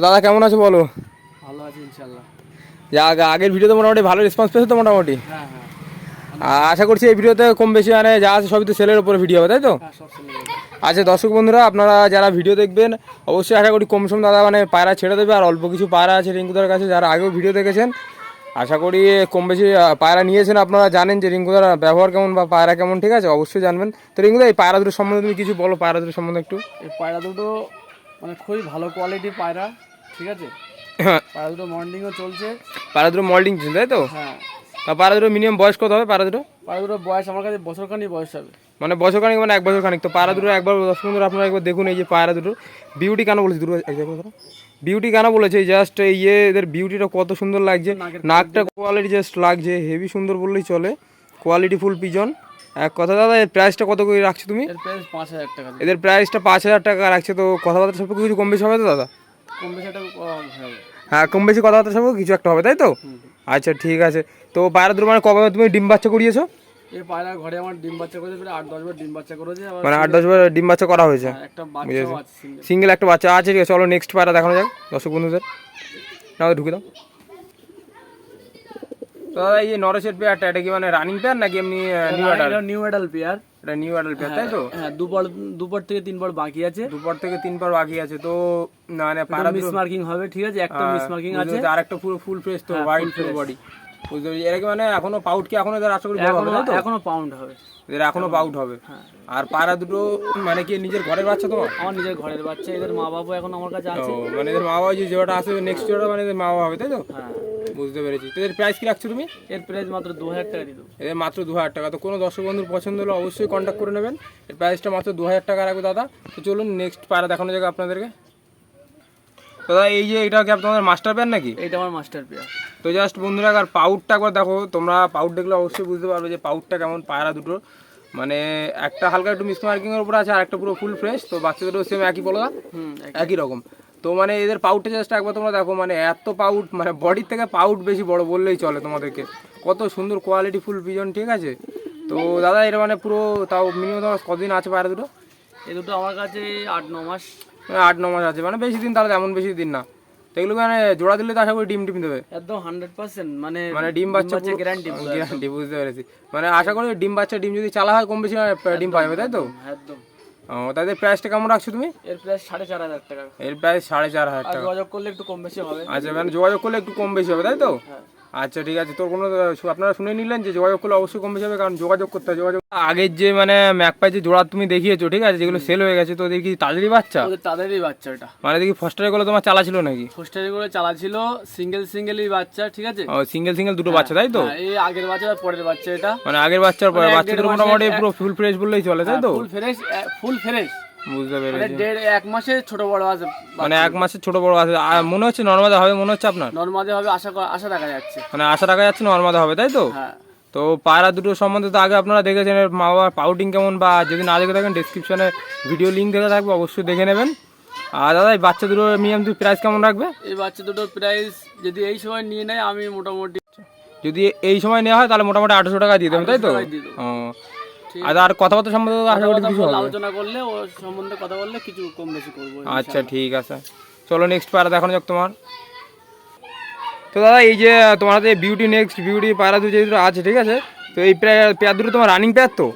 দাদা কেমন আছো বলো? ভালো আছে ইনশাল্লাহ যা আগে- আগের ভিডিওতে মোটামুটি ভালো রেসপন্স পেয়েছ তো মোটামুটি? হ্যাঁ হ্যাঁ। আর আশা করছি এই ভিডিওতে কম বেশি মানে যা আছে সবই তো সেলের উপরে ভিডিও হবে তাই তো? হ্যাঁ আচ্ছা দর্শক বন্ধুরা আপনারা যারা ভিডিও দেখবেন অবশ্যই আশা করি কম সম দাদা মানে পায়রা ছেড়ে দেবে আর অল্প কিছু পায়রা আছে রিঙ্কুদার কাছে যারা আগেও ভিডিও দেখেছেন আশা করি কম বেশি পায়রা নিয়েছেন আপনারা জানেন যে রিঙ্কুদার ব্যবহার কেমন বা পায়রা কেমন ঠিক আছে? অবশ্যই জানবেন। তো রিঙ্কুদা এই পায়রা দুটোর সম্বন্ধে তুমি কিছু বলো পায়রা দুটোর সম্বন্ধে একটু। এই পায়রা দুটো মানে খুবই ভালো কোয়ালিটি পায়রা। ঠিক আছে? হ্যাঁ। পায়রা দুটো মর্নিংও চলছে। পায়রা দুটো মল্ডিং ছিল তাই তো? হ্যাঁ। তা পায়রা দুটো মিনিমাম বয়স কত হবে পায়রা দুটো বয়স আমার কাছে বছরখানি বয়স হবে। মানে বছর খানিক মানে এক বছর খানিক তো পায়রা দুটো একবার দশ বন্ধুরা আপনারা একবার দেখুন এই যে পায়রা দুটো বিউটি কেন বলেছে দুটো বিউটি কেন বলেছে জাস্ট ইয়ে এদের বিউটিটা কত সুন্দর লাগছে। নাকটা কোয়ালিটি জাস্ট লাগছে হেভি সুন্দর বললেই চলে। কোয়ালিটি ফুল পিজন এক কথা দাদা এর প্রাইসটা কত করে রাখছো তুমি। এদের প্রাইসটা পাঁচ হাজার টাকা রাখছে তো কথাবার্তা সব কিছু কম বেশি হবে তো দাদা? কম বেশি একটা হ্যাঁ। কম বেশি কথাবার্তা সব কিছু একটা হবে তাই তো? আচ্ছা ঠিক আছে। তো পায়রা দুটো মানে কবে তুমি ডিম বাচ্চা করিয়েছো? এই পায়রা ঘরে আমার ডিম বাচ্চা করেছে প্রায় আট দশ বার ডিম বাচ্চা করেছে মানে আট দশ বার ডিম বাচ্চা করা হয়েছে। হ্যাঁ, একটা। সিঙ্গেল বাচ্চা। আছে ঠিক আছে চলো নেক্সট পায়রা দেখানো যাক দর্শক বন্ধুদের। না ঢুকে দাও। তো দাদা এই নরেশের পেয়ারটা এটা কি মানে রানিং পেয়ার নাকি এমনি new adult new adult pair. এটা নিউ অ্যাডাল্ট পেয়ার তাই তো? হ্যাঁ দুবার দুবার থেকে তিনবার বাকি আছে। দুপুর থেকে তিনবার বাকি আছে তো মানে পায়রা মিস মার্কিং হবে ঠিক আছে? একটা মিস মার্কিং আছে। আর একটা পুরো ফুল ফ্রেশ তো হ্যাঁ, হোয়াইট ফুল বডি বুঝতে পেরেছি এরা কি মানে এখনও পাউট কি এখনও এদের আশা করি বড় হবে এখনও তো? এখনও পাউন্ড হবে। এদের এখনও পাউট হবে। হ্যাঁ। আর পায়রা দুটো মানে কি নিজের ঘরের বাচ্চা তোমার? আমার নিজের ঘরের বাচ্চা এদের মা বাবা এখন আমার কাছে আছে। মানে এদের মা বাবা যে জোড়াটা আছে নেক্সট জোড়া মানে এদের মা বাবা হবে তাই তো? হ্যাঁ। বুঝতে পেরেছি। তো এদের প্রাইস কি রাখছো তুমি? এর প্রাইস মাত্র দু হাজার টাকা দিয়ে এদের মাত্র দু হাজার টাকা। তো কোনো দর্শক বন্ধুর পছন্দ হলে অবশ্যই কন্ট্যাক্ট করে নেবেন। এর প্রাইসটা মাত্র দু হাজার টাকা রাখবে দাদা। তো চলুন নেক্সট পায়রা দেখানো যাবে আপনাদেরকে। দাদা এই যে এটা কি আপনাদের মাস্টার প্যান নাকি? এটা আমার মাস্টার পেয়ার তো জাস্ট বন্ধুরা আর পাউডটা একবার দেখো। তোমরা পাউড দেখলে অবশ্যই বুঝতে পারবে যে পাউডটা কেমন পায়রা দুটো। মানে একটা হালকা একটু মিস মার্কিং এর উপর আছে আর একটা পুরো ফুল ফ্রেশ তো বাচ্চাদেরও সেম একই বলো একই রকম। তো মানে এদের পাউডটা জাস্ট একবার তোমরা দেখো মানে এত পাউড মানে বডির থেকে পাউড বেশি বড় বললেই চলে তোমাদেরকে। কত সুন্দর কোয়ালিটি ফুল পিজন ঠিক আছে? তো দাদা এটা মানে পুরো তাও মিনিমাম তোমার কদিন আছে পায়রা দুটো? এই দুটো আমার কাছে আট ন মাস। মানে আট ন মাস আছে। মানে বেশি দিন তাহলে এমন বেশি দিন না। এগুলো মানে জোড়া দিলে তো আশা করি ডিম টিম দেবে? একদম হান্ড্রেড পার্সেন্ট মানে মানে ডিম বাচ্চা গ্যারান্টি গ্যারান্টি বুঝতে পেরেছি। মানে আশা করি ডিম বাচ্চা ডিম যদি চালা হয় কম বেশি মানে ডিম পাবে তাই তো? একদম। ও তাদের প্রাইসটা কেমন রাখছো তুমি? এর প্রাইস সাড়ে চার হাজার টাকা। এর প্রাইস সাড়ে চার হাজার টাকা। যোগাযোগ করলে একটু কম বেশি হবে। আচ্ছা মানে যোগাযোগ করলে একটু কম বেশি হবে তাই তো? হ্যাঁ। আচ্ছা ঠিক আছে। তোর কোনো আপনারা শুনে নিলেন যে যোগাযোগ করলে অবশ্যই কমে যাবে কারণ যোগাযোগ করতে হয়। যোগাযোগ আগের যে মানে ম্যাকপাই যে জোড়া তুমি দেখিয়েছো ঠিক আছে যেগুলো সেল হয়ে গেছে তো দেখি তাদেরই বাচ্চা? তাদেরই বাচ্চা এটা। মানে দেখি ফার্স্টারে গুলো তোমার চালা ছিল নাকি? হোস্টেলে করে চালাচ্ছিল সিঙ্গেল সিঙ্গেলই বাচ্চা ঠিক আছে? ও সিঙ্গেল সিঙ্গেল দুটো বাচ্চা তাই তো? হ্যাঁ, এই আগের বাচ্চা আর পরের বাচ্চা এটা। মানে আগের বাচ্চার পরে মানে এক বাচ্চাদের মোটামুটি পুরো ফুল ফ্রেশ বললেই চলে তাই তো? ফুল ফ্রেশ ফুল ফ্রেশ বুঝতে মানে পেরেছি। দেড় এক মাসে ছোট বড় আছে মানে এক মাসের ছোট বড় আছে। আর মনে হচ্ছে নর্মাদা হবে মনে হচ্ছে আপনার? নর্মালি হবে আশা আশা রাখা যাচ্ছে। মানে আশা রাখা যাচ্ছে নর্মাদা হবে তাই তো? হ্যাঁ। তো পায়রা দুটো সম্বন্ধে তো আগে আপনারা দেখেছেন মা বাবার পাউটিং কেমন বা যদি না দেখে থাকেন ডিসক্রিপশনে ভিডিও লিঙ্ক দেওয়া থাকবে অবশ্যই দেখে নেবেন। আর দাদা এই বাচ্চা দুটো মিনিমাম তুমি প্রাইস কেমন রাখবে? এই বাচ্চা দুটোর প্রাইস যদি এই সময় নিয়ে নেয় আমি মোটামুটি যদি এই সময় নেওয়া হয় তাহলে মোটামুটি আঠারোশো টাকা দিয়ে দেবেন তাই তো? 800 টাকায় দিয়ে দেবো। ও ঠিক। আর আর কথাবার্তা সম্বন্ধে আশা করি কিছু হবে আলোচনা করলে ও সম্বন্ধে কথা বললে কিছু কম বেশি করব আচ্ছা ঠিক আছে। চলো নেক্সট পায়রা দেখানো যাক তোমার। তো দাদা এই যে তোমার যে বিউটি নেক্সট বিউটি পায়রা দুটো যে দুটো আছে ঠিক আছে? তো এই পেয়ার পেয়ার দুটো তোমার রানিং পেয়ার তো?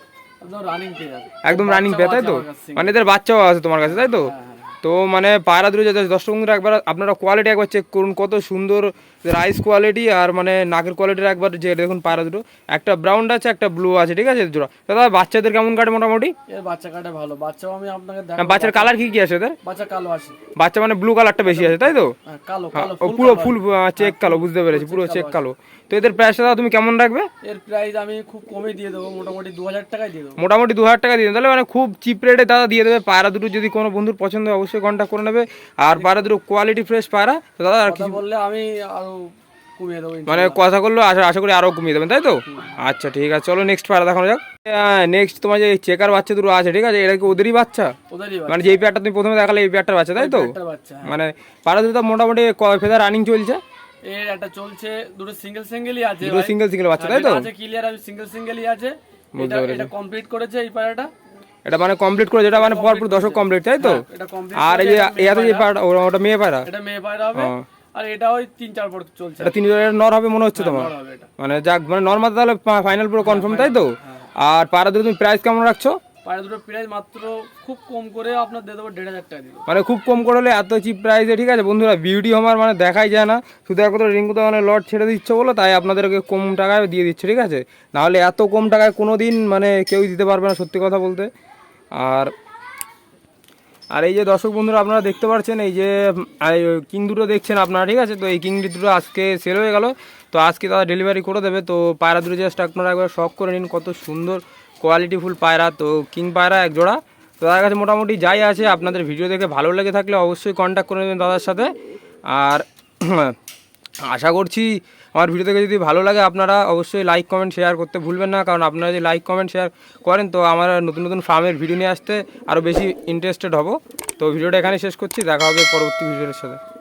একদম রানিং পেয়ে একদম রানিং পেয়ার তাই তো? মানে এদের বাচ্চাও আছে তোমার কাছে তাই তো? হ্যাঁ, তো মানে পায়রা দুটো যে দর্শক বন্ধুরা একবার আপনারা কোয়ালিটি একবার চেক করুন কত সুন্দর রাইস কোয়ালিটি আর মানে নাকের কোয়ালিটির একবার যে দেখুন পায়রা দুটো। একটা ব্রাউন আছে একটা ব্লু আছে ঠিক আছে জোড়া তো দাদা বাচ্চাদের কেমন কাটে মোটামুটি? বাচ্চা কাটা ভালো। বাচ্চাও আমি আপনাকে হ্যাঁ, বাচ্চার কালার কি কি আছে এদের বাচ্চা কালো আছে। বাচ্চা মানে ব্লু কালারটা বেশি আছে তাই তো? হ্যাঁ, কালো কালো পুরো ফুল চেক কালো বুঝতে পেরেছি পুরো চেক কালো তো এদের প্রাইসটা দাদা তুমি কেমন রাখবে? এর প্রাইস আমি খুব কমে দিয়ে দেবো মোটামুটি দু হাজার টাকায় দিয়ে দেবো। মোটামুটি দু হাজার টাকা দিয়ে দেন। তাহলে মানে খুব চিপ রেটে দাদা দিয়ে দেবে পায়রা দুটো যদি কোনো বন্ধুর পছন্দ হয় অবশ্যই কন্ট্যাক্ট করে নেবে। আর পায়রা দুটো কোয়ালিটি ফ্রেশ পায়রা তো দাদা আর কিছু বললে আমি আরও কমিয়ে দেবো মানে কথা করল আশা আশা করি আরও কমিয়ে দেবেন তাই তো? আচ্ছা ঠিক আছে। চলো নেক্সট পায়রা দেখানো যাক। নেক্সট তোমার যে চেকার বাচ্চা দুটো আছে ঠিক আছে? এটা কি ওদেরই বাচ্চা? মানে যেই পেয়ারটা তুমি প্রথমে দেখালে এই পেয়ারটার বাচ্চা তাই তো? হ্যাঁ। মানে পায়রা দুটো মোটামুটি ফেদার রানিং চলছে। এর একটা চলছে দুটো সিঙ্গেল সিঙ্গেলই আছে দুটো সিঙ্গেল সিঙ্গেল বাচ্চা তাই তো? আছে ক্লিয়ার আমি সিঙ্গেল সিঙ্গেলই আছে এটা এটা কমপ্লিট করেছে এই পায়রাটা এটা মানে কমপ্লিট করে যেটা মানে পরপর দশক কমপ্লিট তাই তো? আর এই যে এতে যে পায়রা। ওটা- মেয়ে পায়রা? এটা মেয়ে পায়রা হবে। আর এটা ওই তিন চার পর চলছে। এটা তিন জনের নর হবে মনে হচ্ছে তোমার? হবে এটা। মানে যাক মানে নর্মাল তাহলে ফাইনাল পুরো কনফার্ম তাই তো? আর পায়রা দুটো তুমি প্রাইস কেমন রাখছো? পায়রা দুটো প্রাইস মাত্র খুব কম করে আপনার দিয়ে দেবো দেড় হাজার টাকা মানে খুব কম করে হলে এত চিপ প্রাইসে ঠিক আছে? বন্ধুরা বিউটি আমার মানে দেখাই যায় না। শুধু একমাত্র রিঙ্কুতে মানে লট ছেড়ে দিচ্ছে বলো তাই আপনাদেরকে কম টাকায় দিয়ে দিচ্ছে ঠিক আছে? নাহলে এত কম টাকায় কোনো দিন মানে কেউই দিতে পারবে না সত্যি কথা বলতে। আর আর এই যে দর্শক বন্ধুরা, আপনারা দেখতে পাচ্ছেন এই যে কিং দুটো দেখছেন আপনারা, ঠিক আছে? তো এই কিং দুটো আজকে সেল হয়ে গেল। তো আজকে তারা ডেলিভারি করে দেবে। তো পায়রা দুটো জাস্ট আপনারা একবার শখ করে নিন, কত সুন্দর কোয়ালিটিফুল পায়রা। তো কিং পায়রা এক জোড়া। তো তার কাছে মোটামুটি যাই আছে, আপনাদের ভিডিও দেখে ভালো লেগে থাকলে অবশ্যই কন্ট্যাক্ট করে নেবেন দাদার সাথে। আর, আশা করছি আমার ভিডিও থেকে যদি ভালো লাগে, আপনারা অবশ্যই লাইক কমেন্ট শেয়ার করতে ভুলবেন না। কারণ আপনারা যদি লাইক কমেন্ট শেয়ার করেন, তো আমার নতুন নতুন ফার্মের ভিডিও নিয়ে আসতে আরও বেশি ইন্টারেস্টেড হব। তো ভিডিওটা এখানে শেষ করছি। দেখা হবে পরবর্তী ভিডিওর সাথে।